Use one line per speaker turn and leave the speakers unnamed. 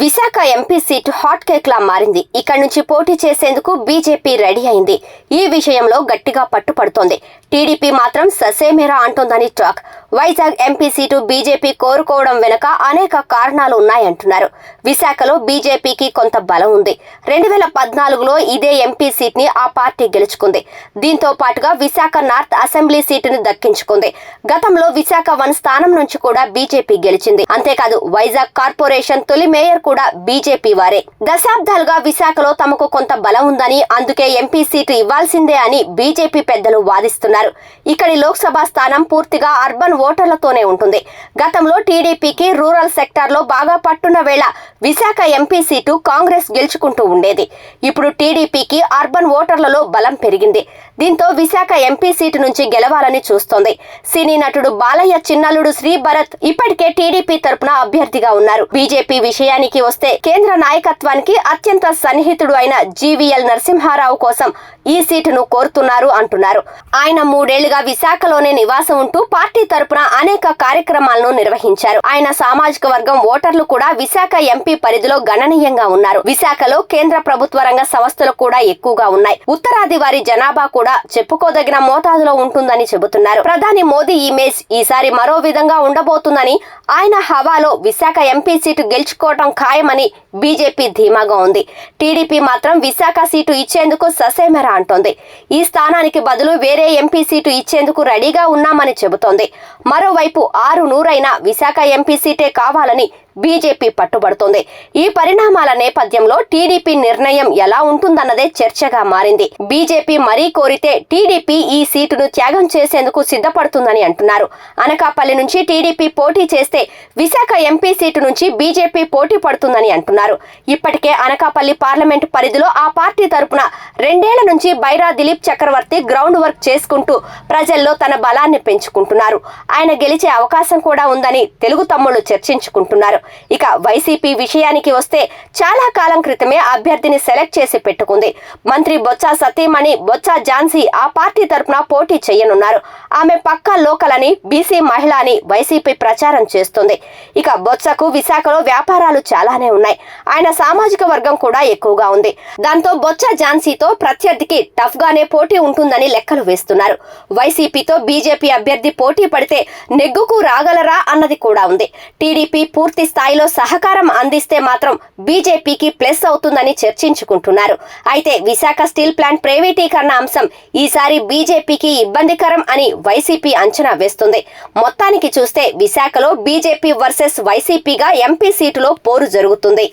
Visakha MP seat hot cake లా మారింది. ఇక్కడ నుంచి పోటీ చేసేందుకు బీజేపీ రెడీ అయింది. ఈ విషయంలో గట్టిగా పట్టుపడుతోంది. టీడీపీ మాత్రం ససేమేరా అంటోందని talk. Vizag MP seat BJP కోరుకోవడం వెనుక అనేక కారణాలు ఉన్నాయంటున్నారు. విశాఖలో బీజేపీకి కొంత బలం ఉంది. రెండు వేల పద్నాలుగులో ఇదే ఎంపీ సీట్ని ఆ పార్టీ గెలుచుకుంది. దీంతో పాటుగా విశాఖ నార్త్ అసెంబ్లీ సీటును దక్కించుకుంది. గతంలో విశాఖ వన్ స్థానం నుంచి కూడా బీజేపీ గెలిచింది. అంతేకాదు వైజాగ్ కార్పొరేషన్ తొలి మేయర్ కూడా బీజేపీ వారే. దశాబ్దాలుగా విశాఖలో తమకు కొంత బలం ఉందని అందుకే ఎంపీ సీటు ఇవ్వాల్సిందే అని బీజేపీ పెద్దలు వాదిస్తున్నారు. ఇక్కడి లోక్సభ స్థానం పూర్తిగా అర్బన్ ఓటర్లతోనే ఉంటుంది. గతంలో టీడీపీకి రూరల్ సెక్టార్లో బాగా పట్టున్న వేళ విశాఖ ఎంపీ సీటు కాంగ్రెస్ గెలుచుకుంటూ ఉండేది. ఇప్పుడు టీడీపీకి అర్బన్ ఓటర్లలో బలం పెరిగింది. దీంతో విశాఖ ఎంపీ సీటు నుంచి గెలవాలని చూస్తోంది. సినీ నటుడు బాలయ్య చిన్నల్లుడు శ్రీ భరత్ ఇప్పటికే టీడీపీ తరపున అభ్యర్థిగా ఉన్నారు. బీజేపీ విషయానికి వస్తే కేంద్ర నాయకత్వానికి అత్యంత సన్నిహితుడు అయిన జీవీఎల్ నరసింహారావు కోసం ఈ సీటును కోరుతున్నారు అంటున్నారు. ఆయన మూడేళ్ళుగా విశాఖలోనే నివాసం ఉంటూ పార్టీ తరపున అనేక కార్యక్రమాలను నిర్వహించారు. ఆయన సామాజిక వర్గం ఓటర్లు కూడా విశాఖ ఎంపీ పరిధిలో గణనీయంగా ఉన్నారు. విశాఖలో కేంద్ర ప్రభుత్వ రంగ సంస్థలు కూడా ఎక్కువగా ఉన్నాయి. ఉత్తరాది వారి జనాభా కూడా చెప్పుకోదగిన మోతాదులో ఉంటుందని చెబుతున్నారు. ప్రధాని మోదీ ఇమేజ్ ఈసారి మరో విధంగా ఉండబోతుందని ఆయన హవాలో విశాఖ ఎంపీ సీటు గెలుచుకోవటం ఖాయమని బీజేపీ ధీమాగా ఉంది. టీడీపీ మాత్రం విశాఖ సీటు ఇచ్చేందుకు ససేమెరా అంటోంది. ఈ స్థానానికి బదులు వేరే ఎంపీ సీటు ఇచ్చేందుకు రెడీగా ఉన్నామని చెబుతోంది. మరోవైపు ఆరు నూరైన విశాఖ ఎంపీ సీటే కావాలని బీజేపీ పట్టుబడుతోంది. ఈ పరిణామాల నేపథ్యంలో టీడీపీ నిర్ణయం ఎలా ఉంటుందన్నదే చర్చగా మారింది. బీజేపీ మరీ కోరితే టీడీపీ ఈ సీటును త్యాగం చేసేందుకు సిద్ధపడుతుందని అంటున్నారు. అనకాపల్లి నుంచి టీడీపీ పోటీ చేస్తే విశాఖ ఎంపీ సీటు నుంచి బీజేపీ పోటీ పడుతుందని అంటున్నారు. ఇప్పటికే అనకాపల్లి పార్లమెంటు పరిధిలో ఆ పార్టీ తరపున రెండేళ్ళ నుంచి బైరా దిలీప్ చక్రవర్తి గ్రౌండ్ వర్క్ చేసుకుంటూ ప్రజల్లో తన బలాన్ని పెంచుకుంటున్నారు. ఆయన గెలిచే అవకాశం కూడా ఉందని తెలుగు తమ్ముళ్ళు చర్చించుకుంటున్నారు. ఇక వైసీపీ విషయానికి వస్తే చాలా కాలం క్రితమే అభ్యర్థిని సెలెక్ట్ చేసి పెట్టుకుంది. మంత్రి బొత్స సతీమణి బొత్స ఝాన్సీ ఆ పార్టీ తరపున పోటీ చేయనున్నారు. ఆమె పక్కా లోకల్ అని బీసీ మహిళ అని వైసీపీ ప్రచారం చేస్తుంది. ఇక బొత్సకు విశాఖలో వ్యాపారాలు చాలానే ఉన్నాయి. ఆయన సామాజిక వర్గం కూడా ఎక్కువగా ఉంది. దాంతో బొత్స ఝాన్సీతో ప్రత్యర్థికి టఫ్ గానే పోటీ ఉంటుందని లెక్కలు వేస్తున్నారు. వైసీపీతో బీజేపీ అభ్యర్థి పోటీ పడితే నెగ్గుకు రాగలరా అన్నది కూడా ఉంది. టీడీపీ పూర్తి స్థాయిలో సహకారం అందిస్తే మాత్రం బీజేపీకి ప్లస్ అవుతుందని చర్చించుకుంటున్నారు. అయితే విశాఖ స్టీల్ ప్లాంట్ ప్రైవేటీకరణ అంశం ఈసారి బీజేపీకి ఇబ్బందికరం అని వైసీపీ అంచనా వేస్తుంది. మొత్తానికి చూస్తే విశాఖలో బీజేపీ వర్సెస్ వైసీపీగా ఎంపీ సీటులో పోరు జరుగుతుంది.